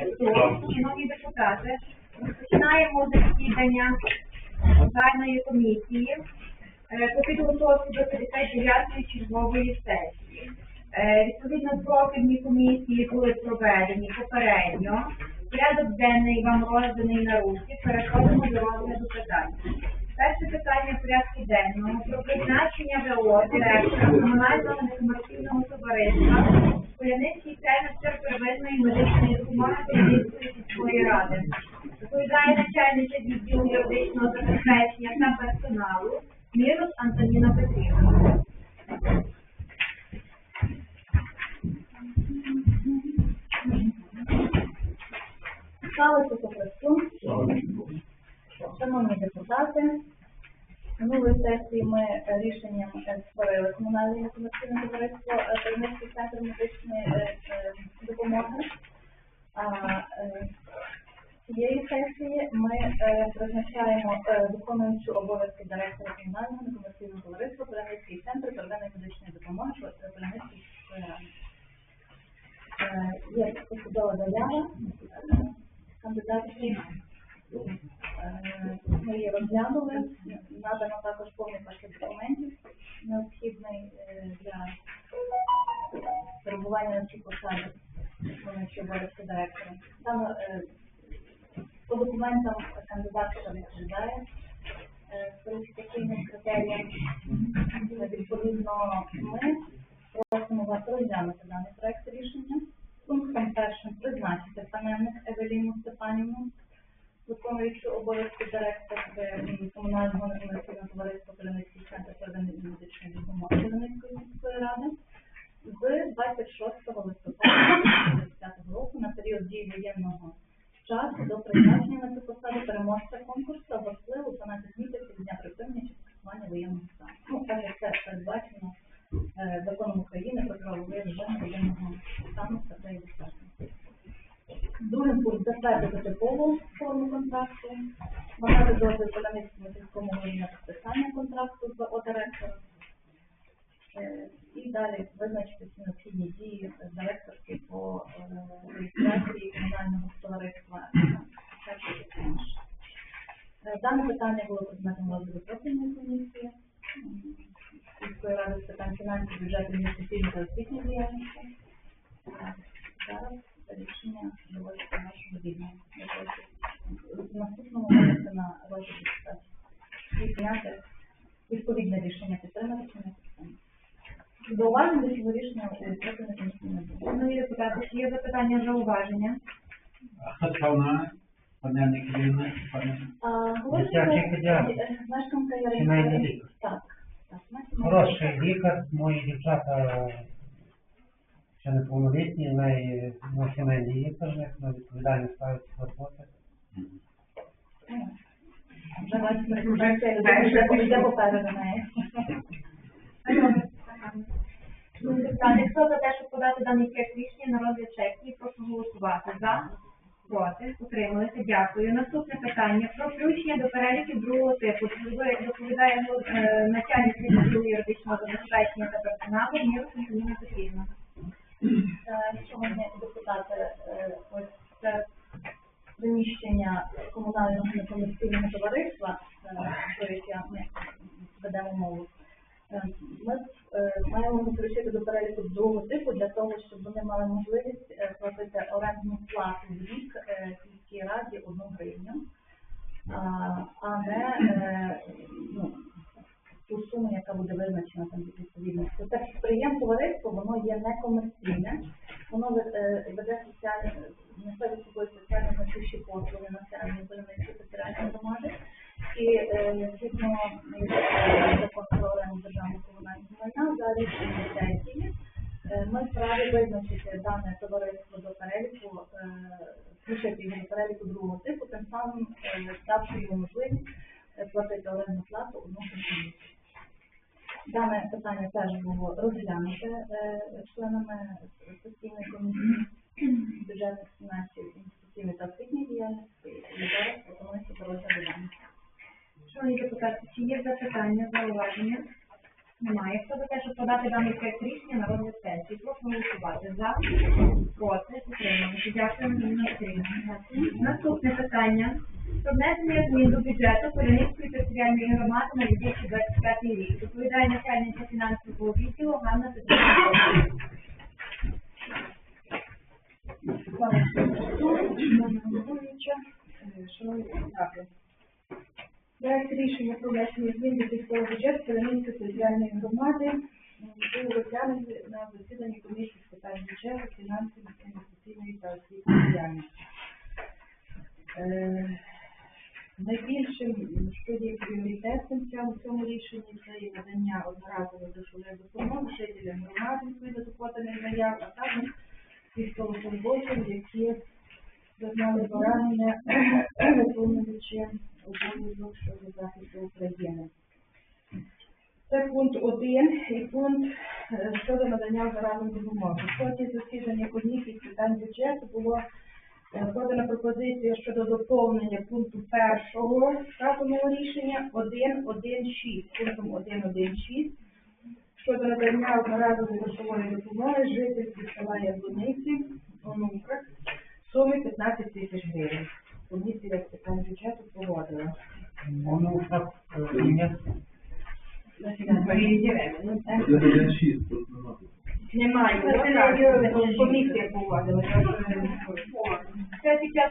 Шановні депутати, розпочинаємо засідання загальної комісії е, по підготовці до 59-ї чергової сесії. Е, Відповідно, профільні комісії були проведені попередньо. Порядок денний вам розданий на руки. Переходимо до розгляду питань. Перше питання порядку денного про призначення ВО директора комунального некомерційного товариства Поляницький центр первинної медичної допомоги Поляницької сільської ради. Доповідає начальниця відділу юридичного забезпечення та персоналу Мірус Антоніна Петрівна. Слава Ісусу Христу! Шановні депутати, минулої сесії ми рішенням е, створили комунальне некомерційне товариство е, Тернопільський центр медичної е, допомоги. Цієї сесії ми призначаємо виконуючу обов'язки директора комунального некомерційного товариства Тернопільський центр первинної медичної допомоги. Е, Є посудова заява е, кандидатки. Е, Ми її розглянули. Надано також повний пакет документів, необхідний е, для перебування на цій посаді виконуючого обов'язки директора. Дано, е, по документам кандидатка відповідає кваліфікаційним критеріям. Відповідно, ми просимо вас розглянути даний проект рішення. Пунктом першим призначити панельник Евеліну Степанівну, виконуючи обов'язки директора комунального некомерційного товариства Калиницький центр первинної медичної допомоги Калиницької міської ради з 26 листопада 2025 року на період дії воєнного часу до призначення на цю посаду переможця конкурсу або впливу 12 місяців з дня припинення чи скасування воєнного стану. Ну, так як це передбачено е, законом України про правовий режим воєнного стану статтею 10. Другим пункт затвердити типову форму контракту, надати дозвіл Поляницькому сільському голові на підписання контракту з ООО директора. Е, І далі визначити всі необхідні дії директорки по е, реєстрації комунального товариства. Е, Дане питання було предметом розгляду профільної комісії м, сільської ради з питань фінансів, бюджету, інвестиційної та освітньої діяльності. Е, Зараз рішення доводиться нашого відома. В наступному винести на розгляд депутатів. І прийняти відповідне рішення підтримати чи не підтримати. Зауважень до цього рішення у профільної комісії не було. Шановні запитання зауваження? А хто така вона? Пане Кирилівна? Дитячий педіатр. Сімейний лікар. Так. Хороший лікар, мої дівчата ще неповнолітні, в неї на сімейні лікар, на відповідальність ставиться роботи. Вже бачите, вже це вже попереду неї. Хто за те, щоб подати даний проект рішення на розгляд сесії, прошу голосувати. За? Проти? Утрималися? Дякую. Наступне питання про включення до переліків другого типу. Доповідає- Доповідає е, начальник відділу юридичного забезпечення та персоналу Мірус Антоніна Петрівна. Шановні депутати, ось це приміщення комунального некомерційного товариства, е, про яке ми ведемо мову. Е, Ми е, маємо включити до переліку другого типу для того, щоб вони мали можливість е, платити орендну плату в рік е, сільській раді одну гривню, а, не е, ну, ту суму, яка буде визначена там відповідно. Це підприємство товариство, воно є некомерційне, воно ве- е, веде соціальні, несе собою соціально значущі послуги населення Зеленської територіальної громади. І е, згідно майна сесії, е, ми вправі визначити дане товариство до переліку, е, включити його до переліку другого типу, тим самим е, давши йому можливість е, платити орендну плату одну гривню. Дане питання теж було розглянуте е, членами постійної комісії бюджетних фінансів інвестиційної та освітньої діяльності і зараз пропонується до розгляду. Шановні депутати, чи є запитання, зауваження? Немає. Хто за те, щоб подати даний проект рішення на розгляд сесії? Прошу голосувати. За, проти, утрималися. Дякую, Ніна Василівна. Наступне питання. Про внесення змін до бюджету Королівської територіальної громади на 2025 рік. Доповідає начальниця фінансового відділу Ганна Петрівна. Шановні депутати, проект рішення про внесення змін до міського бюджету Калининської територіальної громади був розглянутий на засіданні комісії з питань бюджету, фінансів, інвестиційної та освітньої діяльності. Е, Найбільшим, що є цьому, в цьому рішенні, це є надання одноразової грошової допомоги жителям громади відповідно до поданих заяв, а також військовослужбовцям, які зазнали поранення, виконуючи обов'язок щодо захисту України. Це пункт 1 і пункт е, щодо надання одноразової допомоги. В ході засідання комісії з питань бюджету було е, подана пропозиція щодо доповнення пункту першого вказаного рішення 1.1.6, пунктом 1.1.6 щодо надання одноразової грошової допомоги жительських села Яблуниці, Онукрак, в сумі 15 тисяч гривень. Комісія з питань бюджету погодила. Воно так е, тут нема. Немає, комісія погодила. Це час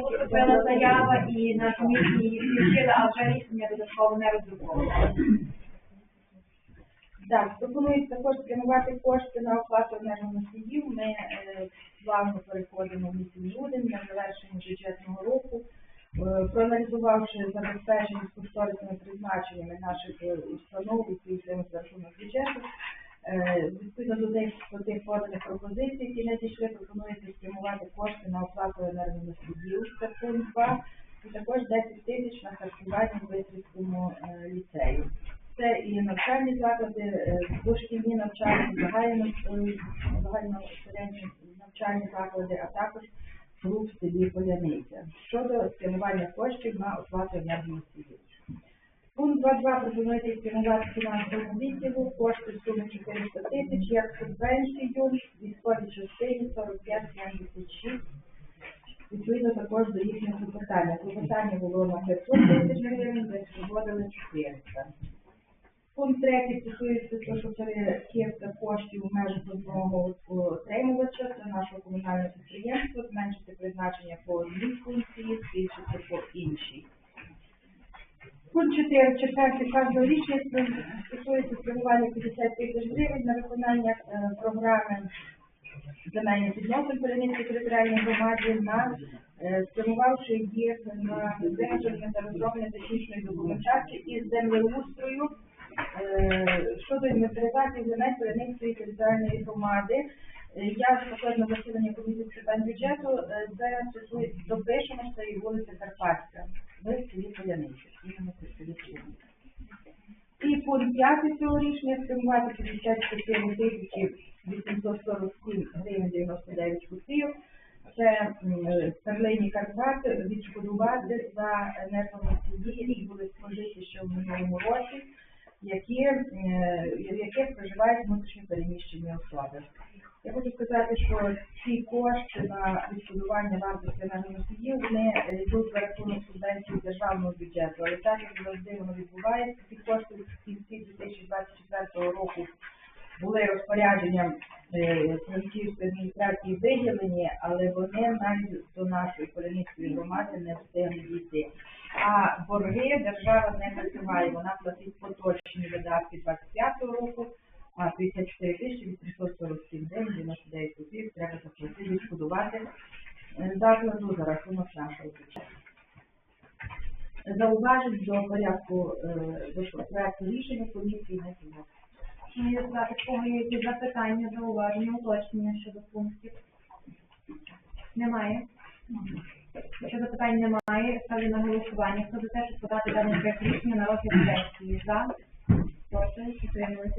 поступила заява і на комісії її включили, а вже рішення додатково не роздруковували. Так, пропонують також спрямувати кошти на оплату енергоносіїв. Ми е, плавно переходимо в місяць грудень на завершення бюджетного року. Е, проаналізувавши забезпечення з призначеннями наших е, установ, які за рахунок бюджету, відповідно до тих до тих поданих пропозицій, які надійшли, пропонується спрямувати кошти на оплату енергоносіїв, це пункт 2, і також 10 тисяч на харчування в Висвітському е, ліцеї. Це і навчальні заклади, дошкільні навчальні, загально, е, навчальні заклади, а також клуб в селі щодо спрямування коштів на оплату енергоносіїв. Пункт 2.2 пропонується спрямувати фінансовому відділу кошти в сумі 400 тисяч як субвенцію військовій частині 4576 Відповідно також до їхнього запитання. Запитання було на 500 тисяч гривень, де свободили 400. Пункт третій стосується того, що перекидка коштів у межах одного отримувача, це нашого комунального підприємства, зменшити призначення по одній функції, збільшити по іншій. Пункт 4. Четвертий кожного рішення стосується спрямування 50 тисяч гривень на виконання е, програми земельних відносин Перенинської територіальної громади на е, спрямувавши їх на виготовлення та розроблення технічної документації із землеустрою е, щодо інвентаризації земель Перенинської територіальної громади. Е, Я також на засіданні комісії з питань бюджету, е, це стосується допишемо, що і вулиця Карпатська, іменно в селі Поляниці. І пункт 5 цього рішення спрямувати 54 тисячі 847 гривень 99 копійок. Це е, перлині Карпати відшкодувати за енергоносії, які були спожиті ще в минулому році, які, е, яких проживають внутрішньо переміщені особи. Я хочу сказати, що ці кошти на відшкодування вартості на енергоносіїв, вони е, йдуть за рахунок субвенції державного бюджету, але так як завжди воно відбувається, ці кошти в кінці 2024 року були розпорядженням е, Франківської адміністрації виділені, але вони навіть до нашої Полянівської громади не встигли дійти. А борги держава не накриває, вона платить поточні видатки 25-го року, а 54 тисячі 847 гривень 99 копійок треба заплатити, відшкодувати е, закладу за рахунок нашого бюджету. Зауважень до порядку е, проекту рішення комісії не було. Шановні депутати, кого є якісь запитання, зауваження, уточнення щодо пунктів? Немає. Якщо запитань немає, ставлю на голосування. Хто за те, щоб подати даний проект рішення на розгляд сесії? За?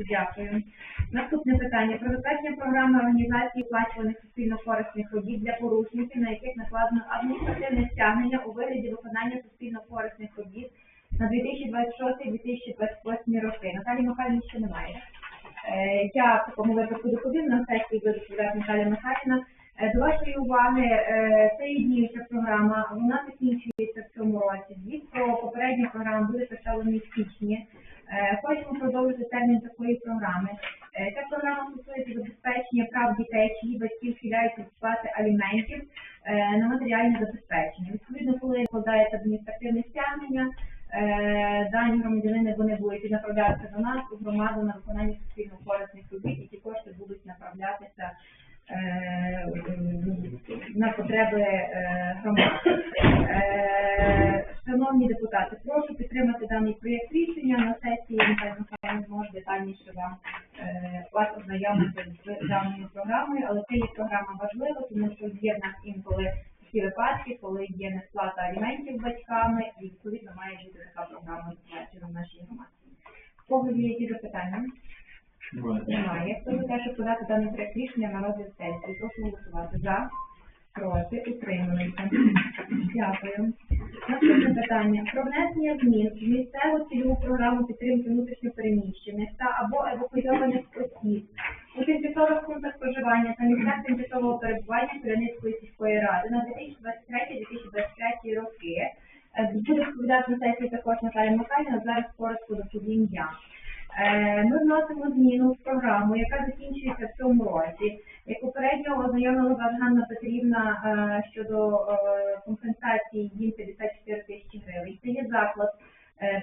Дякую. Наступне питання. Про затвердження програми організації оплачуваних суспільно-корисних робіт для порушників, на яких накладено адміністративне стягнення у вигляді виконання суспільно-корисних робіт на 2026-2028 роки. Наталії Михайлівни ще немає. Е, Я в такому випадку доповім на сесії буде доповідати Наталія Михайлівна. Е, До вашої уваги, е, це діюча програма, вона закінчується в цьому році. Звіт про попередню програму буде представлений в січні. Е, Хочемо продовжити термін такої програми. Ця програма стосується забезпечення прав дітей, чиї батьки вхиляються від сплати аліментів на матеріальне забезпечення. Відповідно, коли складається адміністративне стягнення, дані громадянини вони будуть направлятися до нас у громаду на виконання суспільно корисних робіт, і ці кошти будуть направлятися на потреби е, громади. Е, Шановні депутати, прошу підтримати даний проєкт рішення на сесії. Михайло зможе детальніше вам е, вас ознайомити з даною програмою, але це є програма важлива, тому що є в нас інколи такі випадки, коли є несплата аліментів батьками, і відповідно має бути така програма в нашій громаді. Кого є які запитання? Немає. Хто за те, щоб подати даний проект рішення на розгляд сесії? Прошу голосувати за, проти, утримується. Дякую. Наступне питання. Про внесення змін в місцеву цільову програму підтримки внутрішньопереміщених та або евакуйованих осіб у тимчасових пунктах проживання та місцях тимчасового перебування Креницької сільської ради на 2023-2025 роки. Е, Буде відповідати на сесії також Наталія Михайлівна, зараз коротко доповім я. Е, Ми вносимо зміну в програму, яка закінчується в цьому році. Як попередньо ознайомила вас Ганна Петрівна е, щодо е, компенсації їм 54 тисячі гривень. Це є заклад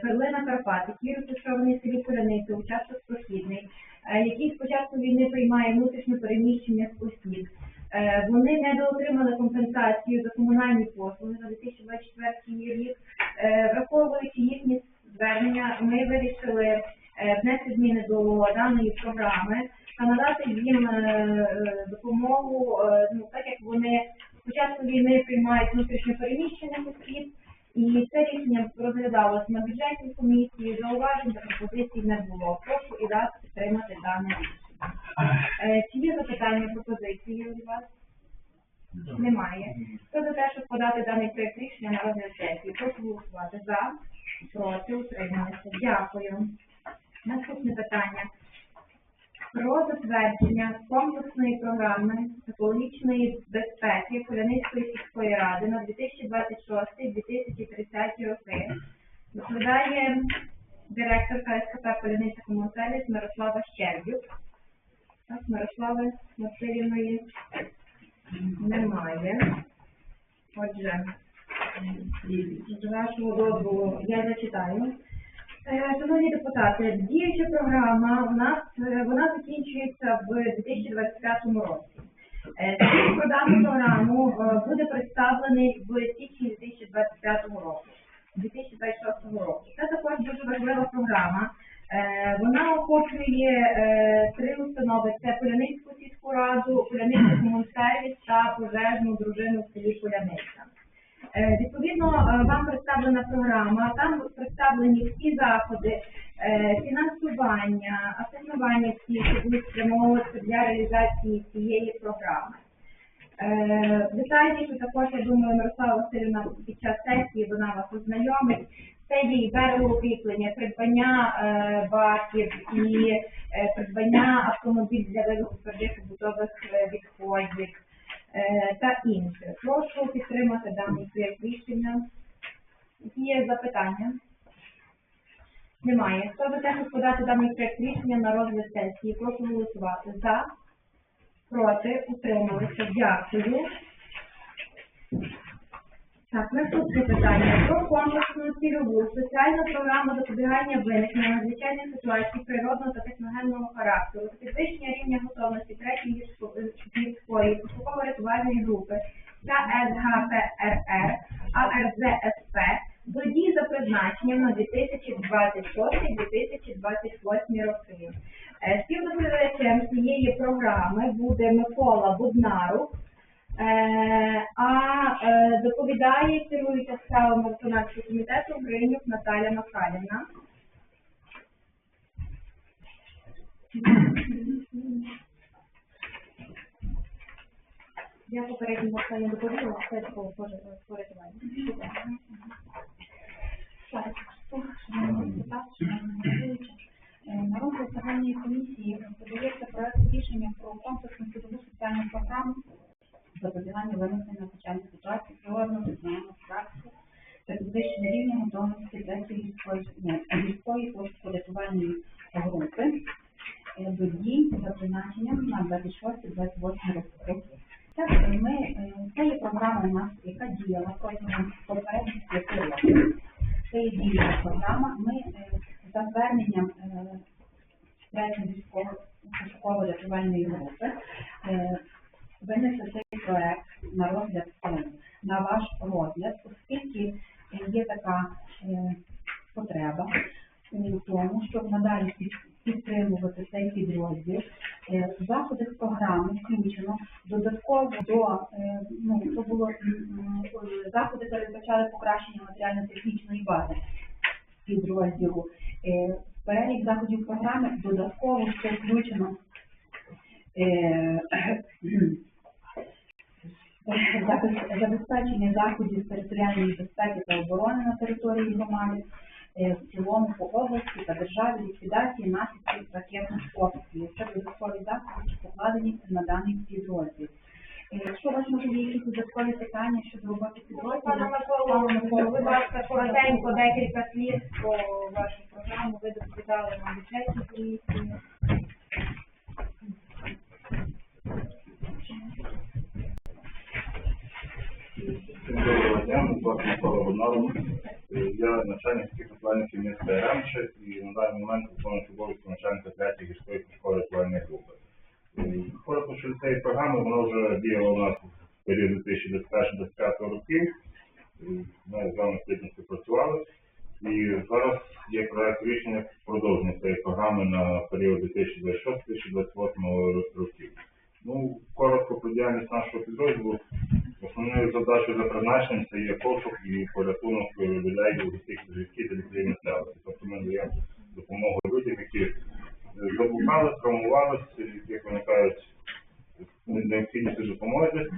Перлина Карпат, який розташований селі Корениця, участок Похідний, е, який з початку війни приймає внутрішньо переміщення осіб. Е, Вони не доотримали компенсацію за комунальні послуги за 2024 рік. Враховуючи їхні звернення, ми вирішили внести зміни до даної програми та надати їм е, е, допомогу, е, ну так як вони спочатку війни приймають внутрішньо переміщених осіб, і це рішення розглядалося на бюджетній комісії, зауважень та пропозицій не було. Прошу і раз підтримати дане рішення. Е, Чи є запитання пропозиції у вас? Немає. Хто за те, щоб подати даний проект рішення на розгляд сесії? Прошу голосувати за, проти, утрималися. Дякую. Наступне питання. Про затвердження комплексної програми екологічної безпеки Поляницької сільської ради на 2026-2030 роки. Доповідає директорка СКП Поляниця Комунсервіс Мирослава Щербюк. Так, Мирослави Васильівної немає. Отже, з вашого дозволу я зачитаю. Е, Шановні депутати, діюча програма у нас е, вона закінчується в 2025 році. Е, Звіт про програму буде представлений в січні 2025 року, 2026 року. Це також дуже важлива програма. Вона охоплює три установи: це Поляницьку сільську раду, Поляницький комунсервіс та пожежну дружину в селі Поляниця. Е, Відповідно, е, вам представлена програма, там представлені всі заходи, е, фінансування, асигнування всі, що будуть спрямовуватися для реалізації цієї програми. Детальніше також, я думаю, Мирослава Васильівна під час сесії вона вас ознайомить. Це є і берегоукріплення, придбання баків і придбання автомобіль для твердих побутових відходів та інше. Прошу підтримати даний проєкт рішення. Є запитання? Немає. Хто за те, щоб подати даний проєкт рішення на розгляд сесії? Прошу голосувати за, проти, утрималися. Дякую. Так, наступне питання про комплексну цільову соціальну програму запобігання виникнення надзвичайних ситуацій природного та техногенного характеру, підвищення рівня готовності третьої гірсько- гірської пошуково-рятувальної групи та СГПРР АРЗСП до дій за призначенням на 2026-2028 роки. Е, Співдоповідачем цієї програми буде Микола Буднарук, Е, а е, доповідає керуюча справами виконавчого комітету Гринюк Наталя Михайлівна. Я попередньо останнє доповіла, це по порятуванню. Так, шановні депутати, шановні е, загальної комісії подається проект рішення про комплексну судову соціальну програму запобігання виникнення надзвичайних ситуацій, природного національного характеру та підвищення рівня готовності третьої гірської ні, гірської пошуково-рятувальної групи е, до дій за призначенням на 26-28 роки. Так, ми, е, це є програма у нас, яка діяла протягом попередніх п'яти років. Це є дієва програма. Ми е, за зверненням е, третьої військово пошуково рятувальної групи е, винесли цей проект на розгляд е, на ваш розгляд, оскільки е, є така е, потреба у тому, щоб надалі під- підтримувати цей підрозділ. Е, в Заходи з програми включено е, ну то було заходи передбачали покращення матеріально-технічної бази підрозділу. Е, перелік заходів програми додатково ще включено е, забезпечення заходів територіальної безпеки та оборони на території громади, в цілому по області та державі ліквідації наслідків ракетних обстрілів. Це додаткові заходи, що покладені на даний підрозділ. Е, Якщо у вас може є якісь додаткові питання щодо роботи підрозділу, Пане Миколо, будь ласка, коротенько декілька слів про вашу програму. Ви доповідали на бюджетній комісії. Доброго дня, мене звати Микола Бонаров. Я начальник співпрацівників міста Яремче і на даний момент виконую обов'язки начальника третьої гірської школи рятувальної групи. Коротко щодо цієї програми, вона вже діяла у нас в період 2021-2025 років. Ми з вами плідно співпрацювали. І зараз є проект рішення продовження цієї програми на період 2026-2028 років. Ну, коротко про діяльність нашого підрозділу. Основною задачею за призначенням це є пошук і порятунок людей у гірських життів та лікарів місцевості. Тобто ми даємо допомогу людям, які заблукали, травмувалися, яких виникають необхідність у допомозі.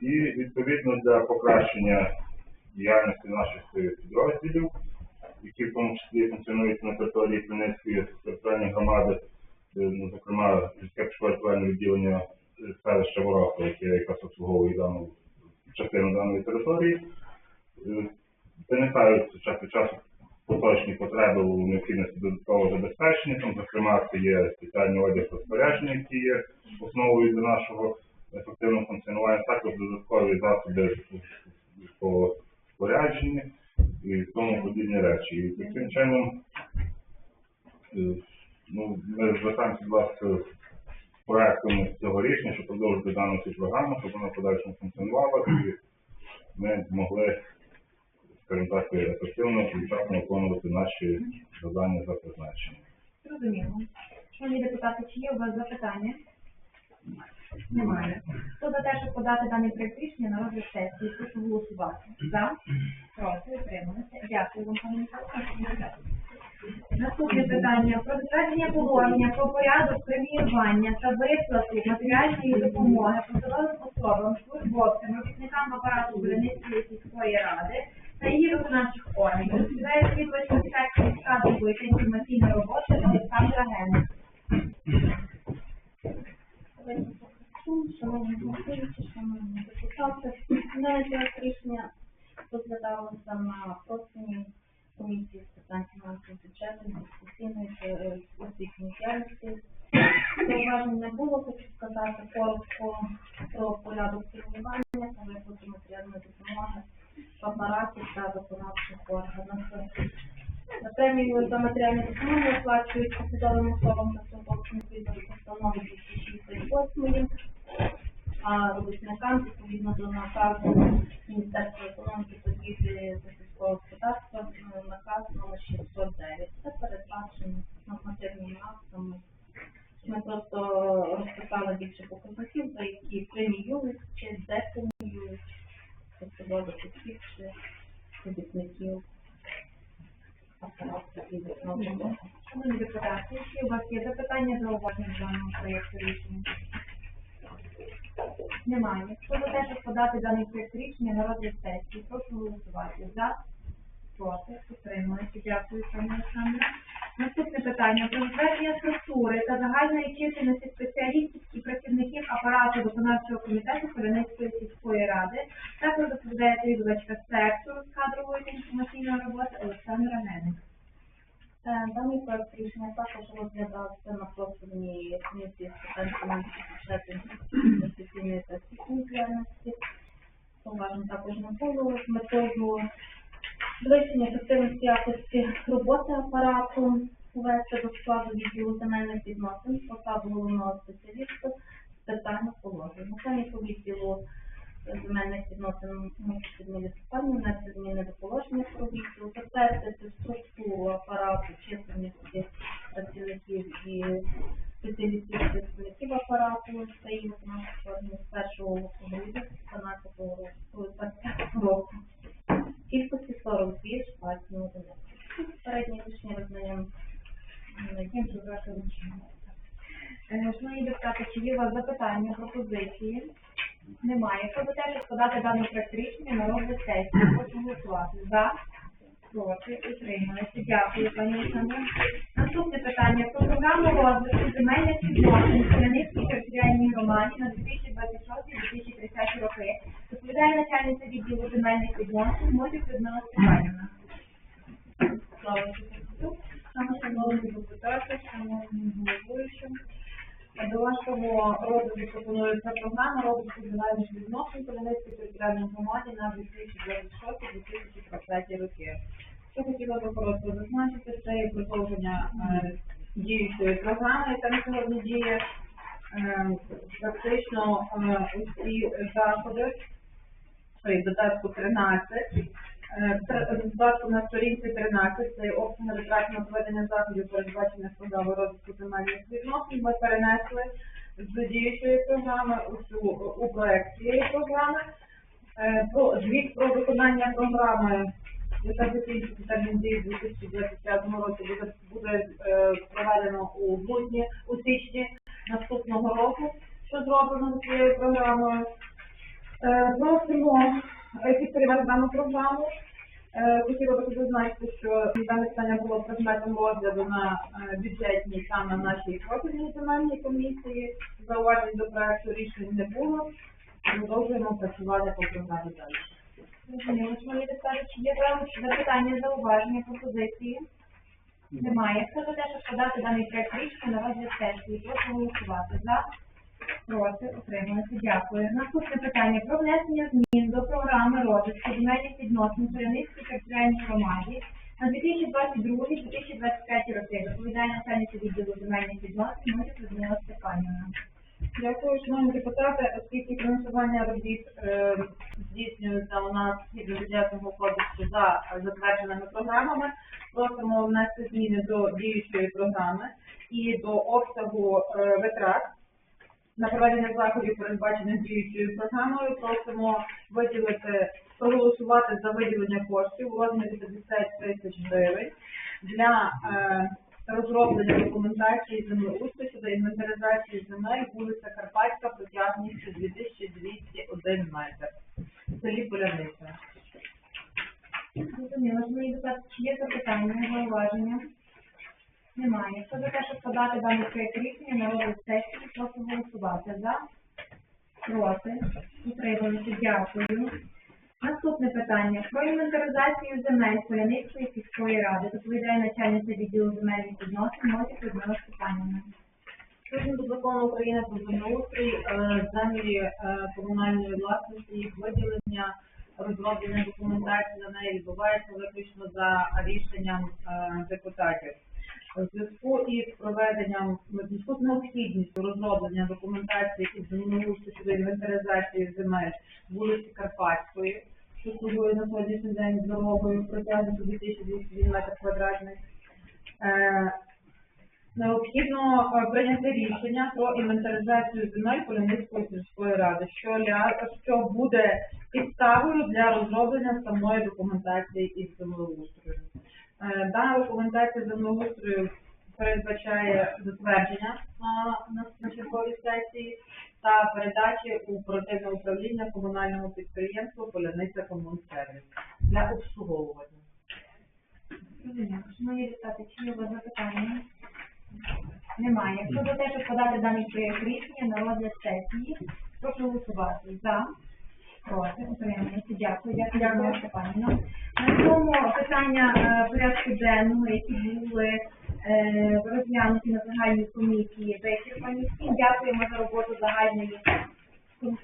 І відповідно для покращення діяльності наших підрозділів, які в тому числі функціонують на території Хмельницької територіальної громади, е, ну, зокрема, гірське пошкоджувальне відділення е, селища Ворохта, яке якраз обслуговує дану частину даної території. Е, Виникають час від часу поточні потреби у необхідності додаткового забезпечення. Там, зокрема, це є спеціальні одяг розпорядження, які є основою для нашого ефективного функціонування, також додаткові засоби по спорядженні і тому подібні речі. І таким чином е, ну, ми звертаємося до вас з проектом цього рішення, щоб продовжити дану цю програму, щоб вона в подальшому функціонувала і ми могли, скажімо так, ефективно і вчасно виконувати наші завдання за призначенням. Зрозуміло. Шановні депутати, чи є у вас запитання? Немає. Хто за те, щоб подати даний проект рішення на розгляд сесії, прошу голосувати. За? Проти? Утрималися? Дякую вам, пане Микола. Наступне питання про затвердження положення про порядок преміювання та виплати матеріальної допомоги посадовим особам, службовцям, робітникам апарату Береницької сільської ради та її виконавчих органів. Розповідає слідувач інспекції з та інформаційної роботи Олександра Генна. Шановні голосуючі, шановні депутати, мене проект рішення розглядалося на профільній комісії з питань фінансового бюджету, дискусійної е, освітньої діяльності. Зауважень не було, хочу сказати коротко про порядок преміювання та виплати матеріальної допомоги в апараті та виконавчих органах. На премію за матеріальну допомогу оплачують посадовим особам та службовцям відповідно до постанови 268 а робітникам відповідно до наказу Міністерства економіки, торгівлі та сільського господарства наказ номер 609. Це передбачено нормативними актами. Ми просто розписали більше показників, за які преміюють чи депреміюють посадових осіб чи робітників. Шановні депутати, чи у вас є запитання до уваження даного проєкту рішення? Немає. Хто за те, щоб подати даний проєкт рішення на розгляд сесії, прошу голосувати. За, Проти, утримується. Дякую, пані Олександра. Наступне питання про затвердження структури та загальної чисельності спеціалістів і працівників апарату виконавчого комітету Полянецької сільської ради. Також доповідає завідувачка сектору з кадрової та інформаційної роботи Олександра Генник. Е, Даний проект рішення також розглядався на профільній комісії з питань фінансів, та освітньої діяльності. Уважно також на з метою Звищення ефективності якості роботи апарату, увести до складу відділу земельних відносин, посаду головного спеціаліста з питань положень. Начальнику відділу земельних відносин адміністрування, внести зміни до положення про відділ, затвердити структуру апарату, чисельності працівників і спеціалістів працівників апарату та їх з 1 грудня 2012 року. 2020 року кількості 42 штатні одиниці. Попереднє рішення визнаємо тим, що ваше рішення. Е, Шановні депутати, чи є у вас запитання, пропозиції? Немає. Хто за те, щоб подати даний проект рішення на розгляд сесії? Прошу голосувати. За? Проти? Утрималися. Дякую, пані Олександра. Наступне питання про програму розвитку земельних відносин Хмельницькій територіальній громаді на 2026-2030 роки. Доповідає начальниця відділу земельних відносин Мозів Людмила Степанівна. Слава Шановні депутати, шановні головуючі, до вашого розгляду пропонується програма розвитку земельних відносин Полянецької територіальної громаді на 2026-2030 роки. Що хотіла би коротко зазначити, це є продовження е, діючої програми, яка на сьогодні діє. Е, Фактично е, усі заходи додатку 13 Е, тр- Додатку на сторінці 13 це обсяги витрат на проведення заходів, передбачених програмою розвитку земельних відносин. Ми перенесли з діючої програми у у проект цієї програми. Е, Про звіт про виконання програми, яка закінчиться термін дії в 2025 році, буде, буде е, проведено у грудні, у січні наступного року, що зроблено з цією програмою. Е, Просимо підтримати дану програму. Е, Хотіла би зазначити, що дане питання було предметом розгляду на е, бюджетній та на нашій профільній земельній комісії. Зауважень до проекту рішень не було. Продовжуємо працювати по програмі далі. Зрозуміло. Шановні депутати, чи є запитання, зауваження, пропозиції? Немає. Хто за те, щоб подати даний проект рішення на розгляд сесії? Прошу голосувати. За? Проти? Утрималися. Дякую. Наступне питання про внесення змін до програми розвитку земельних відносин Поляницької територіальній громаді на 2022-2025 роки. Доповідає начальниця відділу земельних відносин Мосик Людмила Степанівна. Дякую, шановні депутати. Оскільки фінансування робіт е, здійснюється у нас згідно бюджетного кодексу за затвердженими програмами, просимо внести зміни до діючої програми і до обсягу е, витрат на проведення заходів, передбачених діючою програмою. Просимо виділити проголосувати за виділення коштів у розмірі 50 тисяч гривень для е, розроблення документації землеустрою щодо інвентаризації земель вулиця Карпатська протяжністю 2201 метр в селі Поляниця. Зрозуміло. Шановні депутати, чи є запитання, зауваження? Немає. Хто за те, щоб подати даний проект рішення на розгляд сесії, прошу голосувати. За? Проти? Утрималися. Дякую. Наступне питання. Про інвентаризацію земель Поляницької сільської ради. Доповідає начальниця відділу земельних відносин Мосик Людмила Степанівна. Відповідно до закону України про землеустрій, е, землі е, комунальної власності, їх виділення, розроблення документації на неї відбувається виключно за рішенням е, депутатів. У зв'язку із проведенням зв'язку з необхідністю розроблення документації із землеустрою щодо інвентаризації земель вулиці Карпатської, що слугує на сьогоднішній день дорогою протягнутою 2200 метрів квадратних. Е, Необхідно е, прийняти рішення про інвентаризацію земель Поляницької сільської ради, що, ля- що буде підставою для розроблення самої документації із землеустрою. Е, Дана документація землеустрою передбачає затвердження на, черговій сесії та передачі у оперативне управління комунального підприємства Поляниця Комунсервіс для обслуговування. Шановні депутати, чи є у вас запитання? Немає. Якщо за те, щоб подати даний проєкт рішення на розгляд сесії, прошу голосувати. За. Проти. Утримуємося. Дякую. Дякую, Дякую, Степанівна. На цьому питання е, порядку денного, які були е, розглянуті на загальній комісії, вичерпані. Всім дякуємо за роботу загальної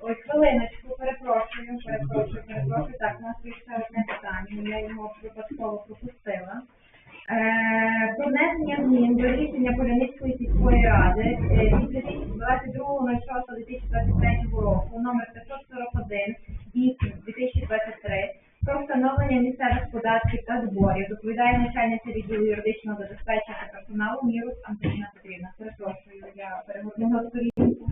Ой, хвилиночку, перепрошую, перепрошую, перепрошую. Так, у нас є ще одне питання, я його випадково пропустила. Е, про внесення змін до рішення Поляницької сільської ради від 22.06.2023 року, номер 541, 8, 2023, про встановлення місцевих податків та зборів. Доповідає начальниця відділу юридичного забезпечення персоналу Мірус Антоніна Петрівна. Перепрошую, я перегорнула сторінку.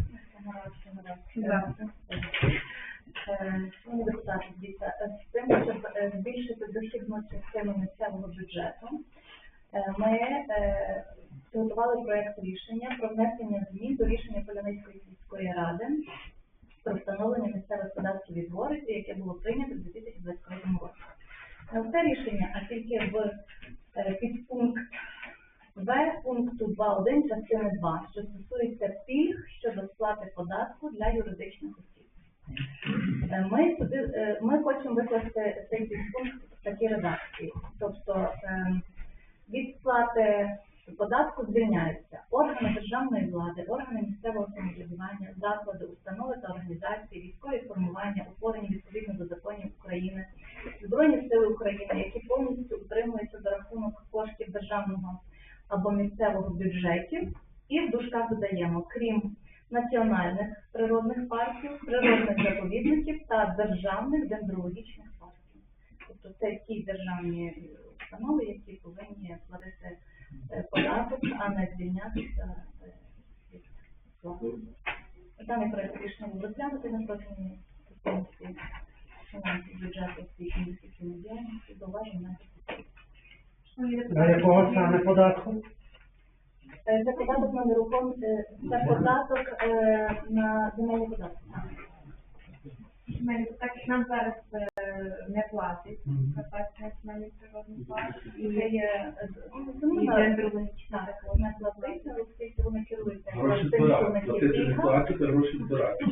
З тим, щоб збільшити дохідну частину місцевого бюджету, ми е, підготували проект рішення про внесення змін до рішення Поляницької сільської ради про встановлення місцевих податків і зборів, яке було прийнято в 2023 році. Це рішення, а тільки в е, підпункт В пункту 2.1 частини 2, що стосується пільг щодо сплати податку для юридичних осіб. Е, Ми сюди е, ми хочемо викласти цей підпункт в такій редакції. Тобто ем, від сплати податку звільняються органи державної влади, органи місцевого самоврядування, заклади, установи та організації, військові формування, утворені відповідно до законів України, Збройні сили України, які повністю утримуються за рахунок коштів державного або місцевого бюджетів, і в дужках додаємо, крім національних природних парків, природних заповідників та державних дендрологічних парків. Тобто це ті державні установи, які повинні платити податок, а не звільнятися е, від сплати. Даний проект рішення був розглянутий на профільній комісії фінансів бюджету освіти інвестиційної діяльності, зауважень на На якого саме податку? Е, Це податок на нерухом, е, це податок е, на земельні податки. Шановні депутати, нам зараз е, не платить Мгм. Карпатський природний парк І це є е, ну, і на- дендрологічна так, не платиться, оскільки вони керуються Гроші тим, що в збирати. Платити не платити, гроші збирати.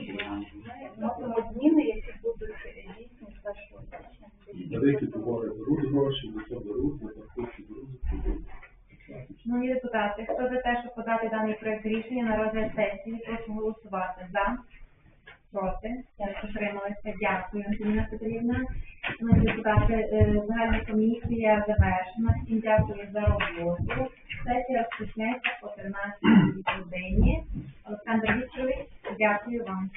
Ми зміни, які будуть дійсні з першого січня. Великі товари беруть гроші, все беруть, не захочуть беруть. Шановні депутати, хто за те, щоб подати даний проект рішення на розгляд сесії, прошу голосувати за. Проти. Дякую, утрималися. Дякую, Антоніна Петрівна. Шановні депутати, е, загальна комісія завершена. Всім дякую за роботу. Сесія розпочнеться о 13 годині. Олександр Вікторович, дякую вам.